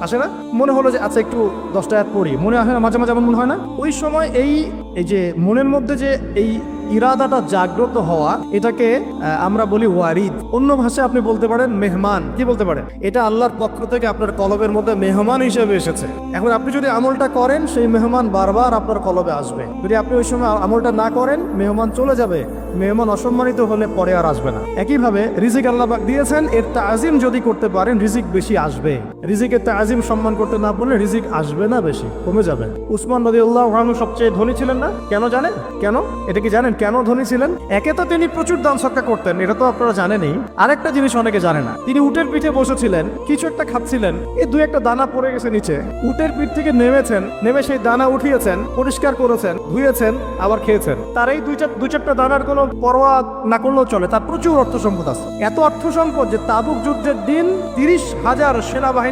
আসে না? মনে হলো যে আচ্ছা একটু দশটা এক পড়ি। মনে আসে না? মাঝে মাঝে এমন মনে হয় না? ওই সময় এই এই যে, মনের মধ্যে যে, এই ইরাদাটা জাগ্রত হওয়া, এটাকে আমরা বলি ওয়ারিদ। অন্য ভাষায় আপনি বলতে পারেন মেহমান। কি বলতে পারেন? এটা আল্লাহর পক্ষ থেকে আপনার কলবের মধ্যে মেহমান হিসেবে এসেছে। এখন আপনি যদি আমলটা করেন, সেই মেহমান বারবার আপনার কলবে আসবে। যদি আপনি ওই সময় আমলটা না করেন, মেহমান চলে যাবে। মেহমান অসম্মানিত হলে পরে আর আসবে না। একইভাবে রিজিক আল্লাহ দিয়েছেন। এর তাজিম যদি করতে পারেন, রিজিক বেশি আসবে। রিজিকের তাজিম সম্মান করতে না পারলে রিজিক আসবে না বেশি, কমে যাবে। উসমান নদী আল্লাহ সবচেয়ে ধনী ছিলেন না? কেন জানেন? কেন? এটা কি জানেন কেন ধনী ছিলেন? একে তো তিনি প্রচুর দান সৎকা করতেন, এটা তো আপনারা জানেনই। আরেকটা জিনিস অনেকে জানে না, তিনি উটের পিঠে বসেছিলেন, কিছু একটা খাচ্ছিলেন এই দুই একটা দানা পড়ে গেছে নিচে। উটের পিঠ থেকে নেমেছেন, নেমে সেই দানা উঠিয়েছেন, পরিষ্কার করেছেন, ধুয়েছেন, আবার খেয়েছেন। তার এই দুই দুই চারটা দানার কোনো পরোয়া না করলেও চলে, তার প্রচুর অর্থ সম্পদ আছে। এত অর্থ সম্পদ যে তাবুক যুদ্ধের দিন তিরিশ হাজার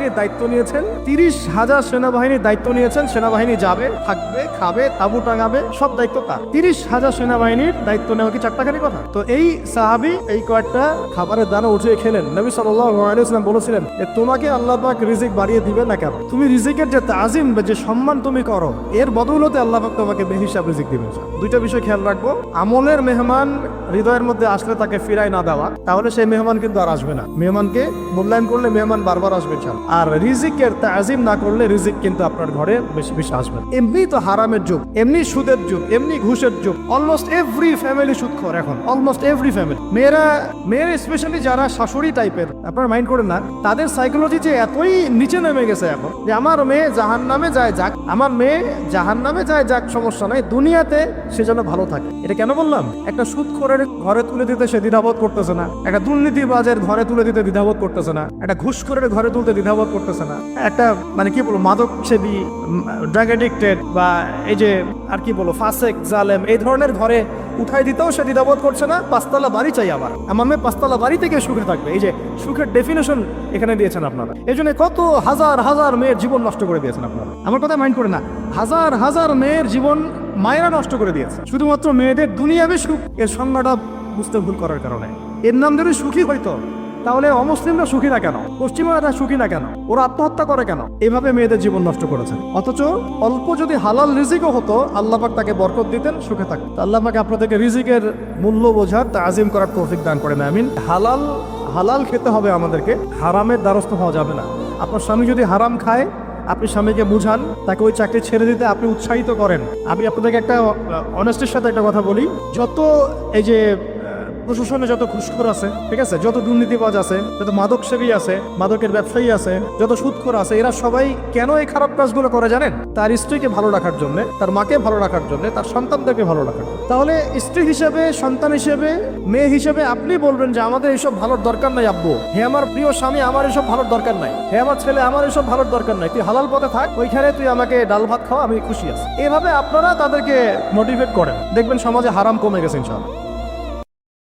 সেনাবাহিনীর দায়িত্ব নিয়েছেন। তিরিশ হাজার সেনাবাহিনীর দায়িত্ব নিয়েছেন। সেনাবাহিনী যাবে, থাকবে, খাবে, তাবু টাঙাবে, সব দায়িত্ব তার। তিরিশ হাজার সেনাবাহিনীর দায়িত্ব নেওয়া কি চারটাখানি কথা? তো এই সাহাবি এই কয়েকটা খাবারের দানা উঠিয়ে খেলেন। নবী সাল্লাম বলেছিলেন যে তোমাকে আল্লাহ পাক রিজিক বাড়িয়ে দিবে না কেন? তুমি রিজিকের যে তাজিম বা যে সম্মান তুমি করো, এর বদৌলতে আল্লাহ পাক তোমাকে বেহিসাব রিজিক দিবেন। দুইটা বিষয় খেয়াল রাখব। আমলের মেহমান হৃদয়ের মধ্যে আসলে তাকে ফিরাই না দেওয়া, তাহলে সেই মেহমান কিন্তু আর আসবে না। মেহমানকে মূল্যায়ন করলে মেহমান বারবার আসবে চাল আর রিজিকের তাজিম না করলে রিজিক কিন্তু আপনার ঘরে বেশি বেশি আসবে এমনি তো হারামের যুগ, এমনি সুদের যুগ, এমনি ঘুষের যুগ অলমোস্ট এভরি ফ্যামিলি সুদখোর এখন অলমোস্ট এভরি ফ্যামিলি মেয়েরা মেয়েরা স্পেশালি যারা শাশুড়ি টাইপের আপনার মাইন্ড করেন না, তাদের সাইকোলজি যে এতই নিচে নেমে গেছে এখন, যে আমার মেয়ে জাহান নামে যায় যাক, আমার মেয়ে জাহান নামে যায় যাক, সমস্যা নাই, দুনিয়াতে সে যেন ভালো থাকে। এটা কেন বললাম? একটা সুদখোরের ঘরে তুলে দিতে সে দ্বিধাবোধ করতেছে না। একটা দুর্নীতিবাজের ঘরে তুলে দিতে দ্বিধাবোধ করতেছে না। একটা ঘুষখোরের ঘরে তুলতে দ্বিধাবোধ করতেছে না। একটা মানে কি বলব মাদক সেবী ড্রাগ এডিক্টেড বা এই যে, আর কি বলব, ফাসেক, জালেম, এই ধরনের ঘরে উঠাই দিতেও সে দ্বিধাবোধ করছে না। পাঁচতলা বাড়ি চাই আবার আমার মেয়ে পাঁচতলা বাড়ি থেকে সুখে থাকবে। এই যে, সুখের ডেফিনেশন এখানে দিয়েছেন আপনারা। এই জন্য কত হাজার হাজার মেয়ের জীবন নষ্ট করে দিয়েছেন আপনারা। আমার কথা মাইন্ড করে না। হাজার হাজার মেয়ের জীবন মায়েরা নষ্ট করে দিয়েছে। শুধুমাত্র মেয়েদের দুনিয়াবে সুখ, এর সংজ্ঞাটা বুঝতে ভুল করার কারণে। এর নাম যদি সুখী হইতো, তাহলে অমুসলিমরা সুখী না কেন? পশ্চিমারা সুখী না কেন? ওরা আত্মহত্যা করে কেন? এভাবে মেয়েদের জীবন নষ্ট করেছেন। অথচ অল্প যদি হালাল রিজিকও হতো, আল্লাহ পাক তাকে বরকত দিতেন, সুখে থাকতো তো আল্লাহ পাক আপনাদেরকে রিজিকের মূল্য বোঝার তা আজিম করার তৌফিক দান করেন, আমিন। হালাল হালাল খেতে হবে আমাদেরকে। হারামের দ্বারস্থ হওয়া যাবে না। আপনার স্বামী যদি হারাম খায় আপনি স্বামীকে বুঝান, তাকে ওই চাকরি ছেড়ে দিতে আপনি উৎসাহিত করেন। আমি আপনাদেরকে একটা অনেস্টের সাথে একটা কথা বলি। যত এই যে প্রশাসনে যত ঘুষখোর আছে, ঠিক আছে? যত দুর্নীতিবাজ আছে, যত মাদক সেবী আছে, মাদকের ব্যবসায়ী আছে, যত সুদখোর আছে, এরা সবাই কেন এই খারাপ কাজগুলো করে জানেন? তার স্ত্রীকে ভালো রাখার জন্য, তার মাকে ভালো রাখার জন্য, তার সন্তানদেরকে ভালো রাখার তাহলে স্ত্রী হিসেবে, সন্তান হিসেবে, মেয়ে হিসেবে আপনি বলবেন যে আমাদের এইসব ভালোর দরকার নাই আব্বু। হে আমার প্রিয় স্বামী, আমার এসব ভালোর দরকার নাই। হে আমার ছেলে, আমার এসব ভালোর দরকার নাই। তুই হালাল পথে থাক, ওইখানে তুই আমাকে ডাল ভাত খাওয়া, আমি খুশি আছি। এভাবে আপনারা তাদেরকে মোটিভেট করেন। দেখবেন সমাজে হারাম কমে গেছে ইনশাল্লাহ